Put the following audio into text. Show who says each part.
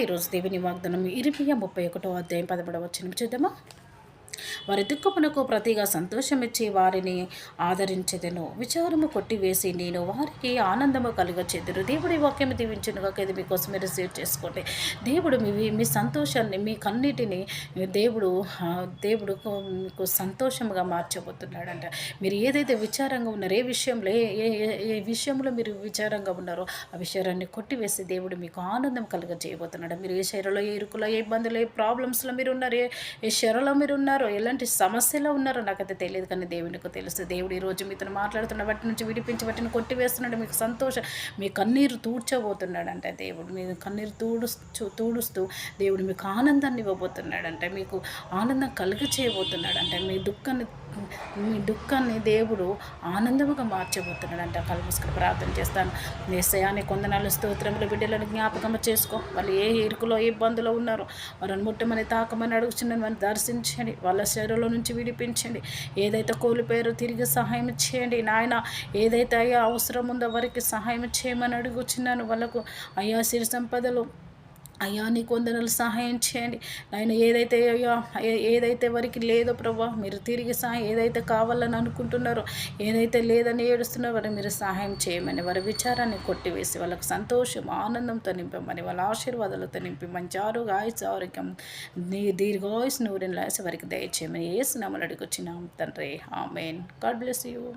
Speaker 1: ఈరోజు దేవుని వాగ్దానం. ఇరిమియా ముప్పై ఒకటో అధ్యాయం పదమూడవ వచ్చిన చూద్దామా? వారి దుఃఖమునకు ప్రతిగా సంతోషమిచ్చి వారిని ఆదరించెదను. విచారము కొట్టివేసి నేను వారికి ఆనందము కలుగచెదరు దేవుడి వాక్యం దీవించునుగా ఇది మీకోసం మీరు రిసీవ్ చేసుకోండి. దేవుడు మీ మీ సంతోషాన్ని మీ కన్నిటిని దేవుడు దేవుడు మీకు సంతోషంగా మార్చబోతున్నాడంట. మీరు ఏదైతే విచారంగా ఉన్నారో ఏ విషయంలో ఏ ఏ విషయంలో మీరు విచారంగా ఉన్నారో ఆ విషయాన్ని కొట్టివేసి దేవుడు మీకు ఆనందం కలుగ చేయబోతున్నాడు మీరు ఏ శరీరంలో ఏ ఇరుకులో ఏ ఇబ్బందులు ఏ ప్రాబ్లమ్స్లో మీరు ఉన్నారు ఏ ఏ శరీరంలో మీరు ఉన్నారు ఉన్నారో ఎలాంటి సమస్యలో ఉన్నారో నాకైతే తెలియదు కానీ దేవునికి తెలుసు. దేవుడు ఈరోజు మీతో మాట్లాడుతున్న బట్టి నుంచి విడిపించి బట్టిని కొట్టివేస్తున్నాడు. మీకు సంతోషం. మీ కన్నీరు తూడ్చబోతున్నాడంట దేవుడు. మీ కన్నీరు తూడుస్తూ తూడుస్తూ దేవుడు మీకు ఆనందాన్ని ఇవ్వబోతున్నాడంటే. మీకు ఆనందం కలిగి చేయబోతున్నాడంట. మీ దుఃఖాన్ని మీ దుఃఖాన్ని దేవుడు ఆనందముగా మార్చబోతున్నాడంట. కలుపుసుకుని ప్రార్థన చేస్తాను. నేసయాన్ని కొందనాలు స్తోత్రములు బిడ్డలను జ్ఞాపకం చేసుకో. వాళ్ళు ఏ ఇరుకులో ఏ ఇబ్బందులో ఉన్నారో వారిని ముట్టమని తాకమని అడుగుచున్నాను. వాళ్ళని దర్శించండి. వాళ్ళ శరీరంలో నుంచి విడిపించండి. ఏదైతే కోల్పోయారో తిరిగి సహాయం చేయండి. నాయన ఏదైతే అయ్యా అవసరం ఉందో వారికి సహాయం చేయమని అడుగుచున్నాను. వాళ్ళకు అయ్యా సిరి సంపదలు అయ్యా నీ కొందరు సహాయం చేయండి. ఆయన ఏదైతే అయ్యా ఏదైతే వారికి లేదో ప్రభా మీరు తిరిగి సహాయం ఏదైతే కావాలని అనుకుంటున్నారో ఏదైతే లేదని ఏడుస్తున్నారో వారు మీరు సహాయం చేయమని వారి విచారాన్ని కొట్టివేసి వాళ్ళకు సంతోషం ఆనందంతో నింపమని వాళ్ళ ఆశీర్వాదాలతో నింపి మంచి ఆరోగ్య ఆయుస్ ఆరోగ్యం నీ దీర్ఘాయుస్ నూరిని లాసి వారికి దయచేయమని ఏ స్నామలు అడిగొచ్చినాం తండ్రి. ఆమెన్. God bless you.